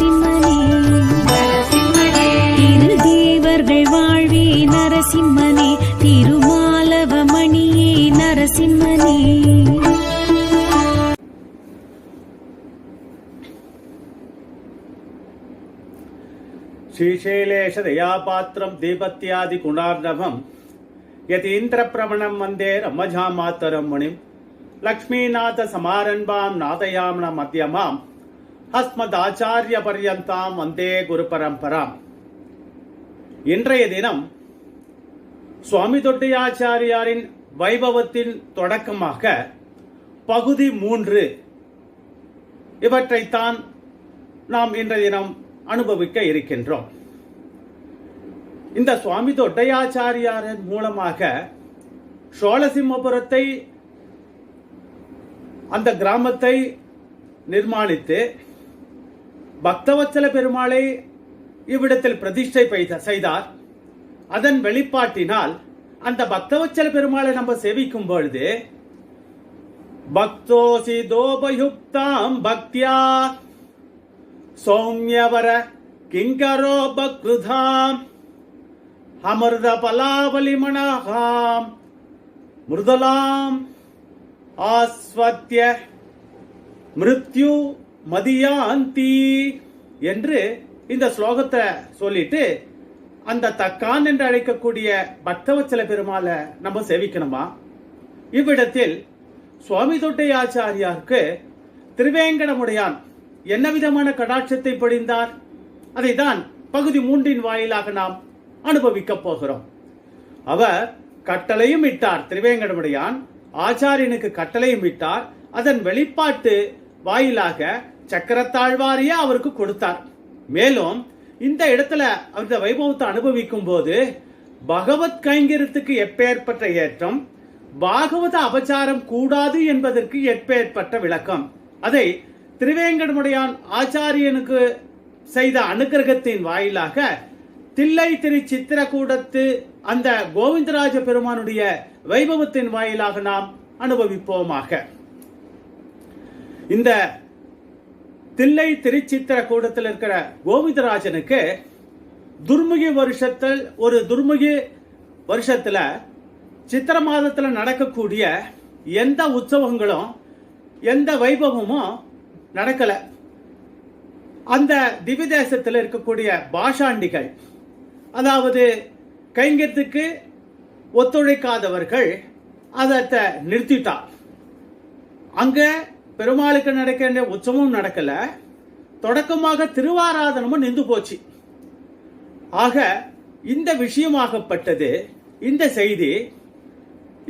நரசிம்மனே. இரு தேவர்கள் வாழ்வே நரசிம்மனே. திருமாலவ மணியே நரசிம்மனே. ஸ்ரீசைலேஷ தயாபாத்திரம் தீபத்தியாதி குணார்ணவம் யதீந்திரபிரமணம் வந்தே ரம்மஜா மாத்தரம் முனிம். லக்ஷ்மிநாத சமாரன்பாம் நாதயாம் மத்தியமாம் அஸ்மத் ஆச்சாரிய பர்யந்தாம் வந்தே குரு பரம்பராம் இன்றைய தினம் சுவாமி தொட்டியாச்சாரியாரின் வைபவத்தின் தொடக்கமாக பகுதி மூன்று இவற்றைத்தான் நாம் இன்றைய தினம் அனுபவிக்க இருக்கின்றோம். இந்த சுவாமி தொட்டையாச்சாரியாரின் மூலமாக சோழசிம்மபுரத்தை அந்த கிராமத்தை நிர்மாணித்து பக்தவச்சல பெருமாளை இவ்விடத்தில் பிரதிஷ்டை பெய்த- செய்தார். அதன் வெளிப்பாட்டினால் அந்த பக்தவச்சல பெருமாளை நம்ம சேவிக்கும் பொழுது பக்தோசி தோபயுக்தாம் பக்தியா சௌமியவர கிங்கரோ பக்ருதாம் அமிர்த பலாபலிமணகாம் மிருதலாம் ஆஸ்வத்திய மிருத்யு மதியாந்தி என்று இந்த ஸ்லோகத்தை சொல்லிட்டு அந்த தக்கான் என்று அழைக்கக்கூடிய பக்தவச்சல பெருமாளை நம்ம சேவிக்கணுமா? இவ்விடத்தில் சுவாமி தொட்டையாச்சாரியாருக்கு திருவேங்கடமுடையான் என்ன விதமான கடாட்சத்தை பொழிந்தார்? அதைதான் பகுதி மூன்றின் வாயிலாக நாம் அனுபவிக்கப் போகிறோம். அவர் கட்டளையும் இட்டார் திருவேங்கடமுடையான். ஆச்சாரியனுக்கு கட்டளையும் இட்டார். அதன் வெளிப்பாட்டு வாயிலாக சக்கரத்தாழ்வாரியே அவருக்கு கொடுத்தார். மேலும் இந்த இடத்துல அந்த வைபவத்தை அனுபவிக்கும் போது பகவத் கைங்கரியத்துக்கு எப்பேற்பட்ட ஏற்றம் பாகவத அபச்சாரம் கூடாது என்பதற்கு எப்பேற்பட்ட விளக்கம். அதை திருவேங்கடமுடையான் ஆச்சாரியனுக்கு செய்த அனுக்கிரகத்தின் வாயிலாக தில்லை திரு சித்திரக்கூடத்து அந்த கோவிந்தராஜ பெருமானுடைய வைபவத்தின் வாயிலாக நாம் அனுபவிப்போமாக. இந்த தில்லை திருச்சித்திர கூடத்தில் இருக்கிற கோவிந்தராஜனுக்கு துர்முகி வருஷத்தில் ஒரு துர்முகி வருஷத்தில் சித்திர மாதத்தில் நடக்கக்கூடிய எந்த உற்சவங்களும் எந்த வைபவமும் நடக்கலை. அந்த திவிதேசத்தில் இருக்கக்கூடிய பாஷாண்டிகள் அதாவது கைங்கத்துக்கு ஒத்துழைக்காதவர்கள் அதை நிறுத்திட்டார் அங்கே பெருமாளுக்கு நடக்க வேண்டிய உற்சவமும் நடக்கல. தொடக்கமாக திருவாராதனமும் நின்று போச்சு. ஆக இந்த விஷயமாகப்பட்டது இந்த செய்தி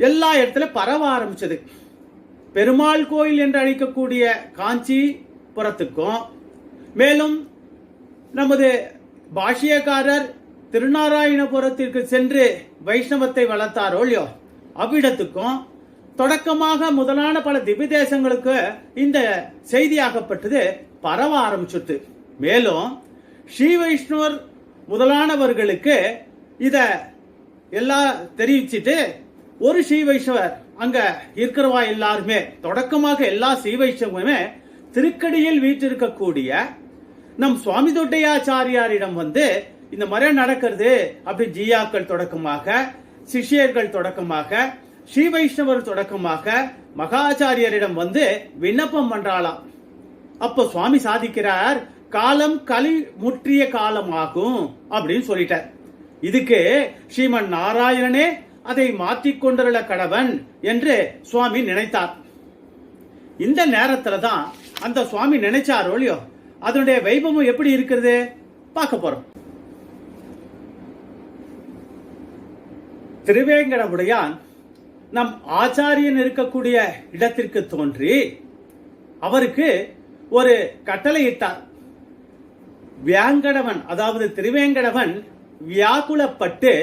எல்லா இடத்துல பரவ ஆரம்பிச்சது. பெருமாள் கோயில் என்று அழைக்கக்கூடிய காஞ்சிபுரத்துக்கும் மேலும் நமது பாஷியக்காரர் திருநாராயணபுரத்திற்கு சென்று வைஷ்ணவத்தை வளர்த்தாரோ இல்லையோ அவ்விடத்துக்கும் தொடக்கமாக முதலான பல திவ்ய தேசங்களுக்கு இந்த செய்தியாகப்பட்டது பரவ ஆரம்பிச்சுட்டு மேலும் ஸ்ரீ வைஷ்ணவர் முதலானவர்களுக்கு இத எல்லாம் தெரிவிச்சிட்டு ஒரு ஸ்ரீ வைஷ்ணவர் அங்க இருக்கிறவா எல்லாருமே தொடக்கமாக எல்லா ஸ்ரீ வைஷ்ணவமே திருக்கடியில் வீற்றிருக்கக்கூடிய நம் சுவாமி தொட்டையாச்சாரியாரிடம் வந்து இந்த மாதிரி நடக்கிறது அப்படி ஜியாக்கள் தொடக்கமாக சிஷ்யர்கள் தொடக்கமாக ஸ்ரீ வைஷ்ணவர் தொடக்கமாக மகாச்சாரியரிடம் வந்து விண்ணப்பம் பண்றாளாம். அப்போ சுவாமி சாதிக்கிறார் காலம் களி முற்றிய காலம் ஆகும் அப்படின்னு சொல்லிட்டார். இதுக்கு ஸ்ரீமன் நாராயணனே அதை மாற்றிக்கொண்டுள்ள கடவன் என்று சுவாமி நினைத்தார். இந்த நேரத்துல தான் அந்த சுவாமி நினைச்சாரோ இல்லையோ அதனுடைய வைபவம் எப்படி இருக்கிறது? பார்க்க போறோம். திருவேங்கடமுடையான் நம் ஆச்சாரியன் இருக்கக்கூடிய இடத்திற்கு தோன்றி அவருக்கு ஒரு கட்டளையிட்டார். வியாங்கடவன் அதாவது திருவேங்கடவன் வியாக்குலப்பட்டு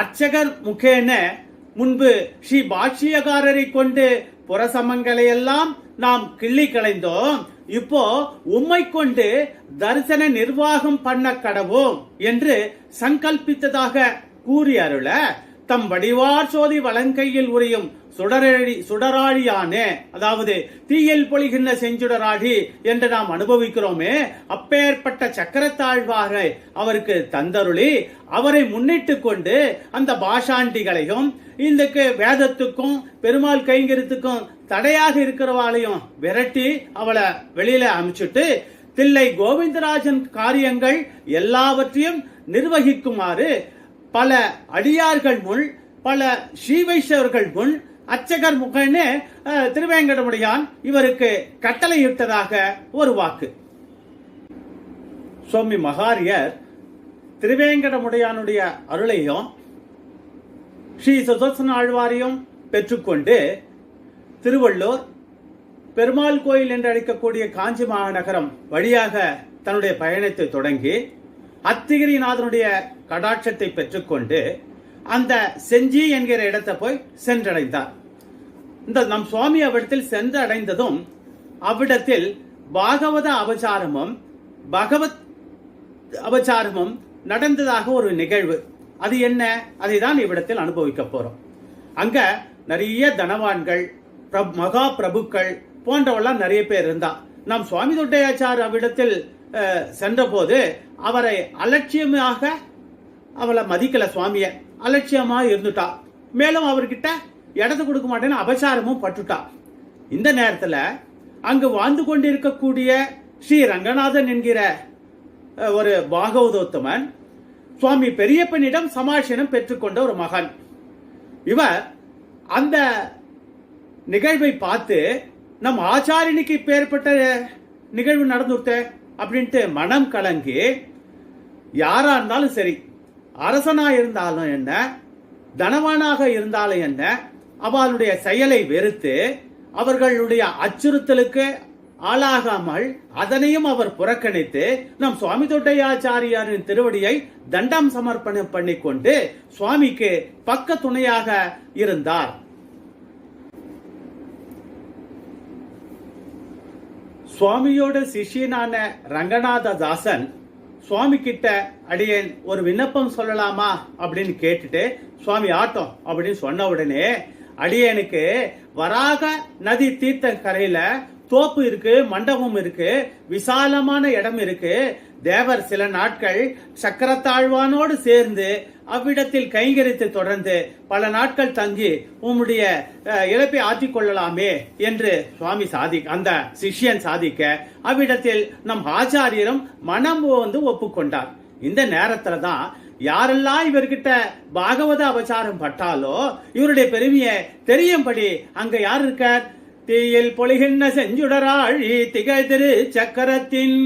அர்ச்சகர் முகேன முன்பு ஸ்ரீ பாஷ்யகாரரை கொண்டு புறசமங்களை எல்லாம் நாம் கிள்ளி களைந்தோம். இப்போ உம்மை கொண்டு தரிசன நிர்வாகம் பண்ண கடவோம் என்று சங்கல்பித்ததாக கூறி அருள தம் வடிவார் சோதி வலங்கையில் உரியும் சுடரழி சுடராழியானே அதாவது தீயில் பொழிகின்ற செஞ்சுடராழி என்று நாம் அனுபவிக்கிறோமே அப்பேற்பட்ட சக்கரத்தாழ்வாரை அவருக்கு தந்தருளி அவரை முன்னிட்டு கொண்டு அந்த பாஷாண்டிகளையும் இந்த வேதத்துக்கும் பெருமாள் கைங்கரியத்துக்கும் தடையாக இருக்கிறவாளையும் விரட்டி அவளை வெளியில அனுப்பிச்சுட்டு தில்லை கோவிந்தராஜன் காரியங்கள் எல்லாவற்றையும் நிர்வகிக்குமாறு பல அடியார்கள் முன் பல ஸ்ரீவைஷ்ணவர்கள் முன் அர்ச்சகர் முகன்னு திருவேங்கடமுடியான் திருவேங்கடமுடையான் இவருக்கு கட்டளையிட்டதாக ஒரு வாக்கு. சுவாமி மகாரியர் திருவேங்கடமுடையானுடைய அருளையும் ஸ்ரீ சுதர்சன ஆழ்வாரையும் பெற்றுக்கொண்டு திருவள்ளூர் பெருமாள் கோயில் என்று அழைக்கக்கூடிய காஞ்சி மாநகரம் வழியாக தன்னுடைய பயணத்தை தொடங்கி அத்திகிரிநாதனுடைய கடாட்சத்தை பெற்றுக்கொண்டு அந்த செஞ்சி என்கிற இடத்தை போய் சென்றடைந்தார். இந்த நம் சுவாமி அவ்விடத்தில் சென்றடைந்ததும் அவ்விடத்தில் பாகவத அபச்சாரமும் பகவத் அபச்சாரமும் நடந்ததாக ஒரு நிகழ்வு. அது என்ன? அதை தான் இவ்விடத்தில் அனுபவிக்க போறோம். அங்க நிறைய தனவான்கள் மகா பிரபுக்கள் போன்றவெல்லாம் நிறைய பேர் இருந்தா. நாம் சுவாமி தொட்டையாச்சார் அவ்விடத்தில் சென்றபோது அவரை அலட்சியமாக அவளை மதிக்கல சுவாமிய. அலட்சியமா இருந்துட்டா. மேலும் அவர்கிட்ட இடத்து கொடுக்க மாட்டேன்னு அபசாரமும் பட்டுட்டா. இந்த நேரத்தில் அங்கு வாழ்ந்து கொண்டிருக்கக்கூடிய ஸ்ரீ ரங்கநாதன் என்கிற ஒரு பாகவதோத்தமன் சுவாமி பெரியப்பனிடம் சமாஷனம் பெற்றுக்கொண்ட ஒரு மகன். இவர் அந்த நிகழ்வை பார்த்து நம் ஆச்சாரியனுக்கு இப்பேற்பட்ட நிகழ்வு நடந்துருத்தேன் அப்படின்ட்டு மனம் கலங்கி யாரா இருந்தாலும் சரி அரசனா இருந்தாலும் என்ன தனவானாக இருந்தாலும் என்ன அவளுடைய செயலை வெறுத்து அவர்களுடைய அச்சுறுத்தலுக்கு ஆளாகாமல் அதனையும் அவர் புறக்கணித்து நம் சுவாமி தொட்டையாச்சாரியாரின் திருவடியை தண்டம் சமர்ப்பணம் பண்ணிக்கொண்டு சுவாமிக்கு பக்க துணையாக இருந்தார். சுவாமியோட சிஷியனான ரங்கநாத தாசன் சுவாமி கிட்ட அடியேன் ஒரு விண்ணப்பம் சொல்லலாமா? அப்படின்னு கேட்டுட்டு சுவாமி ஆட்டம் அப்படின்னு சொன்ன உடனே அடியனுக்கு வராக நதி தீர்த்த கரையில தோப்பு இருக்கு மண்டபம் இருக்கு விசாலமான இடம் இருக்கு. தேவர் சில நாட்கள் சக்கரத்தாழ்வானோடு சேர்ந்து அவ்விடத்தில் கைங்கரித்து தொடர்ந்து பல நாட்கள் தங்கி உம்முடைய இழப்பை ஆற்றிக் கொள்ளலாமே என்று சுவாமி சாதி அந்த சிஷ்யன் சாதிக்க அவ்விடத்தில் நம் ஆச்சாரியரும் மனம் வந்து ஒப்புக்கொண்டார். இந்த நேரத்துல தான் யாரெல்லாம் இவர்கிட்ட பாகவத அபச்சாரம் பட்டாலோ இவருடைய பெருமையை தெரியும்படி அங்க யார் இருக்கார்? தீயில் பொலிகின்ற செஞ்சுடராழி திகழ் திரு சக்கரத்தின்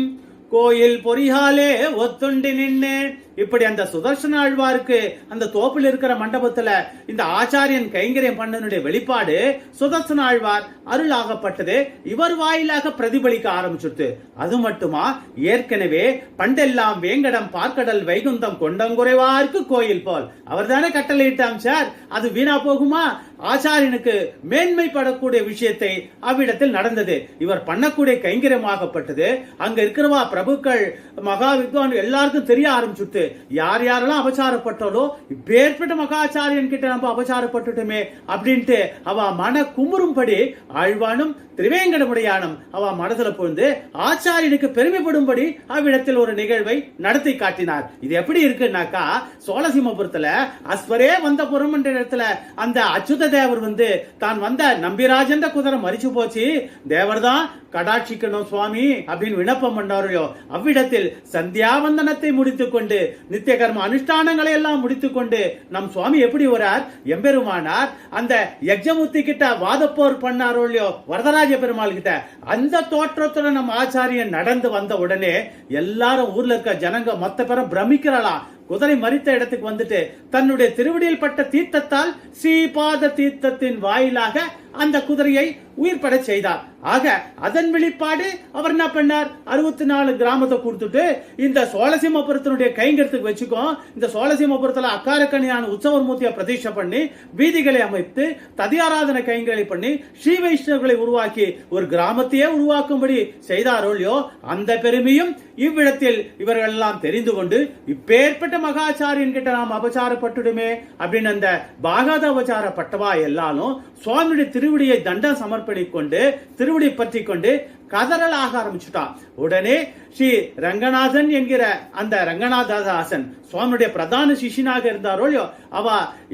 கோயில் பொறியாலே ஒத்துண்டி நின்று இப்படி அந்த சுதர்சன ஆழ்வாருக்கு அந்த தோப்பில் இருக்கிற மண்டபத்துல இந்த ஆச்சாரியன் கைங்கரியம் பண்ணனுடைய வெளிப்பாடு சுதர்சன ஆழ்வார் அருள் ஆகப்பட்டது இவர் வாயிலாக பிரதிபலிக்க ஆரம்பிச்சுட்டு அது மட்டுமா? ஏற்கனவே பண்டெல்லாம் வேங்கடம் பார்க்கடல் வைகுந்தம் கொண்டங்குறைவார்க்கு கோயில் போல். அவர் தானே கட்டளையிட்டாம் சார்? அது வீணா போகுமா? ஆச்சாரியனுக்கு மேன்மைப்படக்கூடிய விஷயத்தை அவ்விடத்தில் நடந்தது. இவர் பண்ணக்கூடிய கைங்கரியமாகப்பட்டது. அங்க இருக்கிறவா பிரபுக்கள் மகா வித்வான் எல்லாருக்கும் தெரிய ஆரம்பிச்சுட்டு யார் யாரெல்லாம் அபச்சாரப்பட்டாலோ இப்பேற்பட்ட மகாச்சாரியன் கிட்ட நம்ம அபச்சாரப்பட்டுட்டோமே அப்படின்ட்டு அவ மன குமுறும்படி ஆழ்வானும் திரிவேங்கடமுடையானம். அவ மனதுல புகுந்து ஆச்சாரியனுக்கு பெருமைப்படும்படி அவ்விடத்தில் ஒரு நிகழ்வை நடத்தி காட்டினார். இது எப்படி இருக்குன்னாக்கா சோழசிம்மபுரத்துல அஸ்வரே வந்தபுரம் என்ற இடத்துல அந்த அச்சுத தேவர் வந்து தான் வந்த நம்பிராஜன்ற குதிரை மறிச்சு போச்சு. தேவர் தான் கடாட்சிக்கணும் சுவாமி அப்படின்னு விண்ணப்பம் பண்ணாரையோ. அவ்விடத்தில் சந்தியாவந்தனத்தை முடித்துக் கொண்டு நித்திய கர்ம அனுஷ்டானங்களை எல்லாம் முடித்துக் கொண்டு நம் சுவாமி எப்படி வரார்? எம்பெருமானார் அந்த யஜ்ஜமூர்த்தி கிட்ட வாதப்போர் பண்ணாரோ இல்லையோ வரதராஜ பெருமாள் கிட்ட அந்த தோற்றத்துல நம்ம ஆச்சாரியன் நடந்து வந்த உடனே எல்லாரும் ஊர்ல இருக்க ஜனங்க மொத்த பேரும் பிரமிக்கிறாளாம். குதிரை மறித்த இடத்துக்கு வந்துட்டு தன்னுடைய திருவடியில் பட்ட தீர்த்தத்தால் ஸ்ரீபாத தீர்த்தத்தின் வாயிலாக அந்த குதிரையை உயிர் செய்தார். ஆக அதன் வெளிப்பாடு அவர் என்ன பண்ணார்? அறுபத்தி நாலு கிராமத்தை கொடுத்துட்டு இந்த சோழசிம்மபுரத்தினுடைய கைங்கரத்துக்கு வச்சுக்கோ இந்த சோழசிம்மபுரத்துல அக்காரக்கணியான உற்சவர் மூர்த்தியை பிரதிஷ்டை பண்ணி வீதிகளை அமைத்து ததியாராதன கைங்களை பண்ணி ஸ்ரீ வைஷ்ணவர்களை உருவாக்கி ஒரு கிராமத்தையே உருவாக்கும்படி செய்தாரோ இல்லையோ அந்த பெருமையும் இவ்விடத்தில் இவர்கள் எல்லாம் தெரிந்து கொண்டு இப்பேற்பட்ட மகாச்சாரியன் கிட்ட நாம் அபச்சாரப்பட்டுடுமே அப்படின்னு அந்த பாகாத அபச்சார பட்டவா எல்லாரும் சுவாமியுடைய திருவடியை தண்டம் சமர்ப்பணிக்கொண்டு திருவடி பற்றி கொண்டு கதறலாக ஆரம்பிச்சுட்டான் உடனே ஸ்ரீ ரங்கநாதன் என்கிற அந்த ரங்கநாதாசன் சுவாமியுடைய பிரதான சிஷ்யனாக இருந்தாரோ இல்லையோ அவ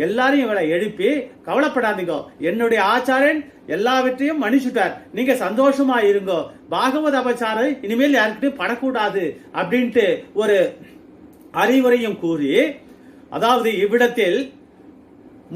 எல்லாரையும் இவளை எழுப்பி கவலைப்படாதீங்க என்னுடைய ஆச்சாரியன் எல்லாவற்றையும் மன்னிச்சுட்டார். நீங்க சந்தோஷமா இருங்கோ. பாகவத அபச்சாரம் இனிமேல் யாருக்கிட்டையும் படக்கூடாது அப்படின்ட்டு ஒரு அறிவுரையும் கூறி அதாவது இவ்விடத்தில்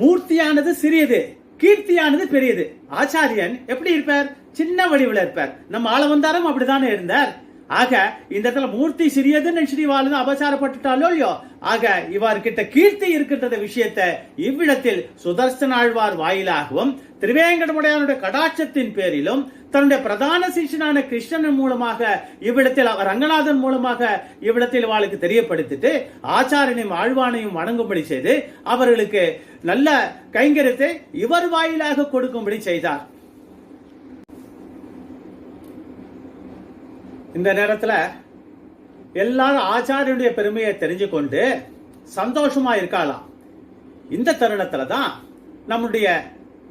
மூர்த்தியானது சிறியது கீர்த்தியானது பெரியது. ஆச்சாரியன் எப்படி இருப்பார்? சின்ன வடிவில் இருப்பார். நம்ம ஆளவந்தாரம் அப்படித்தானே இருந்தார். ஆக இந்த இடத்துல மூர்த்தி சிறியதுன்னு நினைச்சிட்டு அபசாரப்பட்டுட்டாலோ இல்லையோ? ஆக இவர்கிட்ட கீர்த்தி இருக்கின்றத விஷயத்தை இவ்விடத்தில் சுதர்சன் ஆழ்வார் வாயிலாகவும் திருவேங்கடமுடையானுடைய கடாட்சத்தின் பேரிலும் தன்னுடைய பிரதான சிஷியனான கிருஷ்ணன் மூலமாக இவ்விடத்தில் ரங்கநாதன் மூலமாக இவ்விடத்தில் அவளுக்கு தெரியப்படுத்திட்டு ஆச்சாரியனையும் ஆழ்வானையும் வணங்கும்படி செய்து அவர்களுக்கு நல்ல கைங்கரியத்தை இவர் வாயிலாக கொடுக்கும்படி செய்தார். இந்த நேரத்துல எல்லாரும் ஆச்சாரியனுடைய பெருமையை தெரிஞ்சு கொண்டு சந்தோஷமா இருக்கலாம் இந்த தருணத்துல தான் நம்முடைய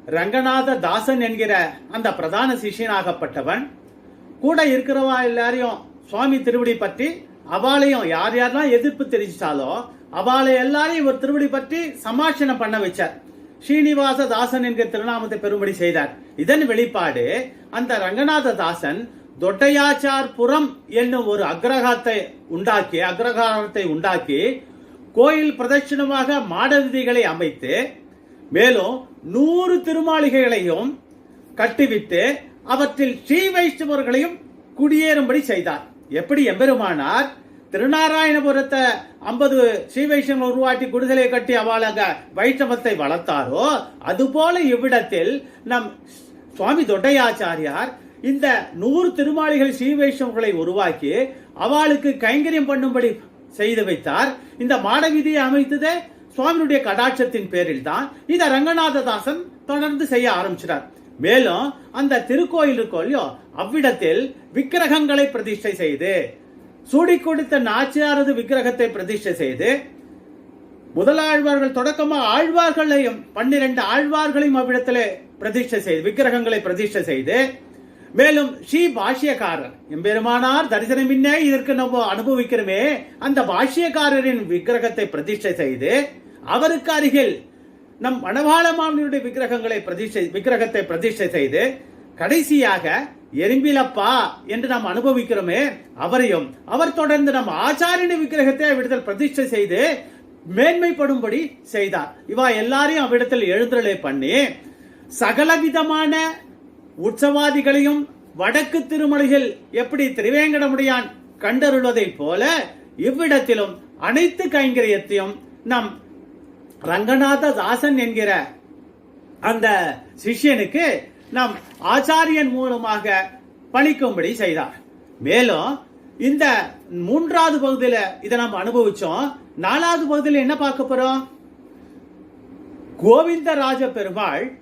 ரங்கநாத தாசன் என்கிற அந்த பிரதான சிஷ்யனாகப்பட்டவன் கூட இருக்கிறவா எல்லாரையும் சுவாமி திருவடி பற்றி அவளையும் யார் யாரெல்லாம் எதிர்ப்பு தெரிஞ்சிட்டாலோ அவளை எல்லாரையும் ஒரு திருவடி பற்றி சமாஷணம் பண்ண வச்சார். ஸ்ரீனிவாச தாசன் என்கிற திருநாமத்தை பெறும்படி செய்தார். இதன் வெளிப்பாடு அந்த ரங்கநாத தாசன் தொட்டையாச்சார்புரம் என்னும் ஒரு அக்ரஹாரத்தை உண்டாக்கி அக்ரஹாரத்தை உண்டாக்கி கோயில் பிரதட்சிணமாக மாட விதிகளை அமைத்து மேலும் நூறு திருமாளிகைகளையும் கட்டிவிட்டு அவற்றில் ஸ்ரீ வைஷ்ணவர்களையும் குடியேறும்படி செய்தார். எப்படி எம்பெருமானார்? திருநாராயணபுரத்தை ஐம்பது ஸ்ரீ வைஷ்ணவ உருவாட்டி குடிசலை கட்டி அவளாக வைஷ்ணவத்தை வளர்த்தாரோ அதுபோல இவ்விடத்தில் நம் சுவாமி தொட்டையாச்சாரியார் இந்த நூறு திருமாளிகள் ஸ்ரீ வைஷ்ணவர்களை உருவாக்கி அவளுக்கு கைங்கரியம் பண்ணும்படி செய்து வைத்தார். இந்த மாடவீதியை அமைத்ததே சுவாமியுடைய கடாட்சத்தின் பேரில் தான் இத ரங்கநாததாசன் தொடர்ந்து செய்ய ஆரம்பிச்சிட்டார். மேலும் அந்த திருக்கோயில் இல்லையோ அவ்விடத்தில் விக்கிரகங்களை பிரதிஷ்டை செய்து சூடி கொடுத்த நாச்சியாரது விக்கிரகத்தை பிரதிஷ்டை செய்து முதலாழ்வார்கள் தொடக்கமா ஆழ்வார்களையும் பன்னிரண்டு ஆழ்வார்களையும் அவ்விடத்திலே பிரதிஷ்டை செய்து விக்கிரகங்களை பிரதிஷ்டை செய்து மேலும் ஸ்ரீ பாஷ்யக்காரர் எம்பெருமானார் தரிசனமின்னே இதற்கு நம்ம அனுபவிக்கிறோமே அந்த பாஷ்யக்காரரின் விக்கிரகத்தை பிரதிஷ்டை செய்து அவருக்கு அருகில் நம் மணவாள மாமனியுடைய விக்கிரகங்களை பிரதிஷ்டை விக்கிரகத்தை பிரதிஷ்டை செய்து கடைசியாக எறும்பிலப்பா என்று நாம் அனுபவிக்கிறோமே அவரையும் அவர் தொடர்ந்து நம் ஆச்சாரியன விக்கிரகத்தை அவ்விடத்தில் பிரதிஷ்டை செய்து மேன்மைப்படும்படி செய்தார். இவா எல்லாரையும் அவ்விடத்தில் எழுந்தருளை பண்ணி சகலவிதமான உற்சவாதிகளையும் வடக்கு திருமலையில் எப்படி திரிவேங்கடமுடியான் கண்டருள்வதைப் போல இவ்விடத்திலும் அனைத்து கைங்கரியத்தையும் நம் ரங்கநாத தாசன் என்கிற அந்த சிஷ்யனுக்கு நம் ஆச்சாரியன் மூலமாக பணிக்கும்படி செய்தார். மேலும் இந்த மூன்றாவது பகுதியில இதை நம்ம அனுபவிச்சோம். நாலாவது பகுதியில் என்ன பார்க்க போறோம்? கோவிந்தராஜ பெருமாள்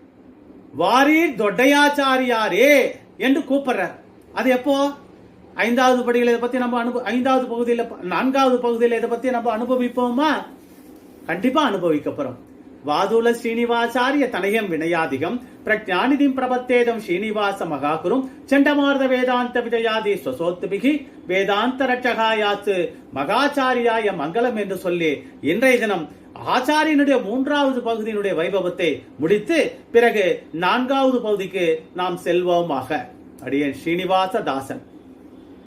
வாரீர் தொட்டையாச்சாரியாரே என்று கூப்பிடுறார். அது எப்போ? ஐந்தாவது படியில் இதை பத்தி நம்ம அனுபவ ஐந்தாவது பகுதியில் நான்காவது பகுதியில் இதை பத்தி நம்ம அனுபவிப்போமா? கண்டிப்பா அனுபவிக்க போறோம் வாதுல ஸ்ரீனிவாசாரிய தனயம் வினயாதிகம் பிரஜாநிதிம் பிரபத்தேதம் ஸ்ரீனிவாச மகாகுரும் சண்டமார்த வேதாந்த விஜயாதி ஸ்வசோத்துபிகி வேதாந்த ரட்சகாயாத்து மகாச்சாரியாய மங்களம் என்று சொல்லி இன்றைய தினம் ஆச்சாரியனுடைய மூன்றாவது பகுதியினுடைய வைபவத்தை முடித்து பிறகு நான்காவது பகுதிக்கு நாம் செல்வோமாக. அடியன் ஸ்ரீனிவாச தாசன்.